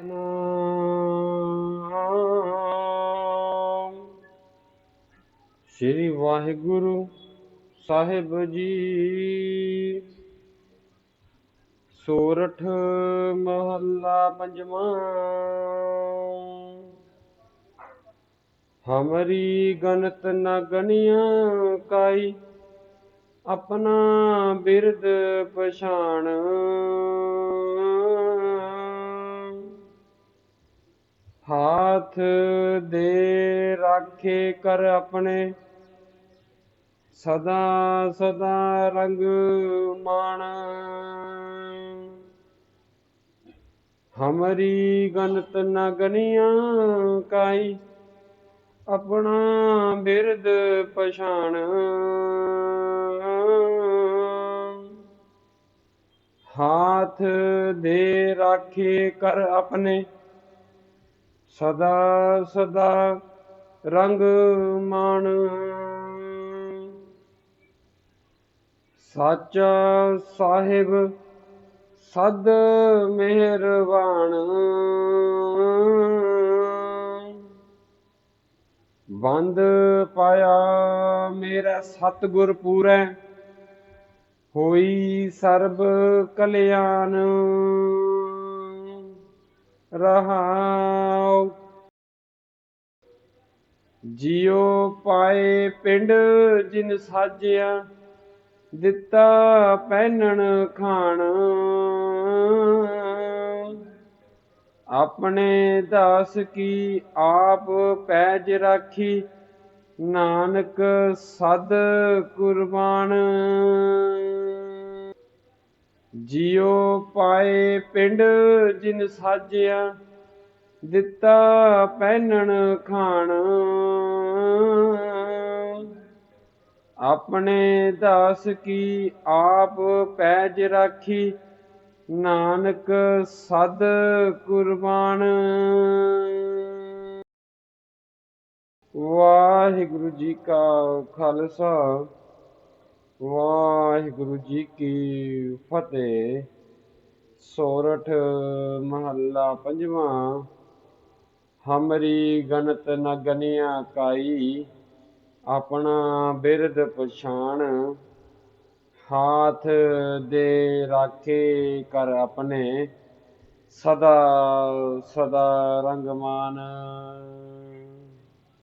ਸਤਨਾਮ। ਸ੍ਰੀ ਵਾਹਿਗੁਰੂ ਸਾਹਿਬ ਜੀ। ਸੋਰਠ ਮਹੱਲਾ ਪੰਜਵਾਂ। ਹਮਰੀ ਗਨਤ ਨ ਗਨੀਆਂ ਕਾਈ, ਆਪਣਾ ਬਿਰਦ ਪਛਾਣ। ਹਾਥ ਦੇ ਰਾਖੇ ਕਰ ਆਪਣੇ। ਸਦਾ ਸਦਾ ਰੰਗ ਮਾਣ। ਹਮਰੀ ਗਨਤ ਨ ਗਨੀਆਂ ਕਾਈ, ਆਪਣਾ ਬਿਰਦ ਪਛਾਣ। ਹਾਥ ਦੇ ਰਾਖੇ ਕਰ ਆਪਣੇ। ਸਦਾ ਸਦਾ ਰੰਗ ਮਾਣ। ਸਾਚਾ ਸਾਹਿਬ ਸਦ ਮਿਹਰਬਾਨ। ਬੰਦ ਪਾਇਆ ਮੇਰਾ ਸਤਿਗੁਰ ਪੂਰੈ, ਹੋਈ ਸਰਬ ਕਲਿਆਣ। ਰਹਾਉ ਜਿਉ ਪਾਏ ਪਿੰਡ ਜਿਨ ਸਾਜਿਆ, ਦਿੱਤਾ ਪਹਿਨਣ ਖਾਣ। ਆਪਣੇ ਦਾਸ ਕੀ ਆਪ ਪੈਜ ਰਾਖੀ, ਨਾਨਕ ਸਦ ਕੁਰਬਾਨ। ਜਿਉ ਪਾਏ ਪਿੰਡ ਜਿਨ ਸਾਜਿਆ ਦਿੱਤਾ ਪਹਿਨਣ ਖਾਣ। ਆਪਣੇ ਦਾਸ ਕੀ ਆਪ ਪੈਜ ਰਾਖੀ, ਨਾਨਕ ਸਦ ਕੁਰਬਾਨ। ਵਾਹਿਗੁਰੂ ਜੀ ਕਾ ਖਾਲਸਾ, ਵਾਹਿਗੁਰੂ ਜੀ ਕੀ ਫਤਿਹ। ਸੋਰਠ ਮਹੱਲਾ ਪੰਜਵਾਂ। ਹਮਰੀ ਗਣਤ ਨ ਗਨੀਆਂ ਕਾਈ ਆਪਣਾ ਬਿਰਦ ਪਛਾਣ ਹਾਥ ਦੇ ਰਾਖੇ ਕਰ ਆਪਣੇ ਸਦਾ ਸਦਾ ਰੰਗਮਾਨ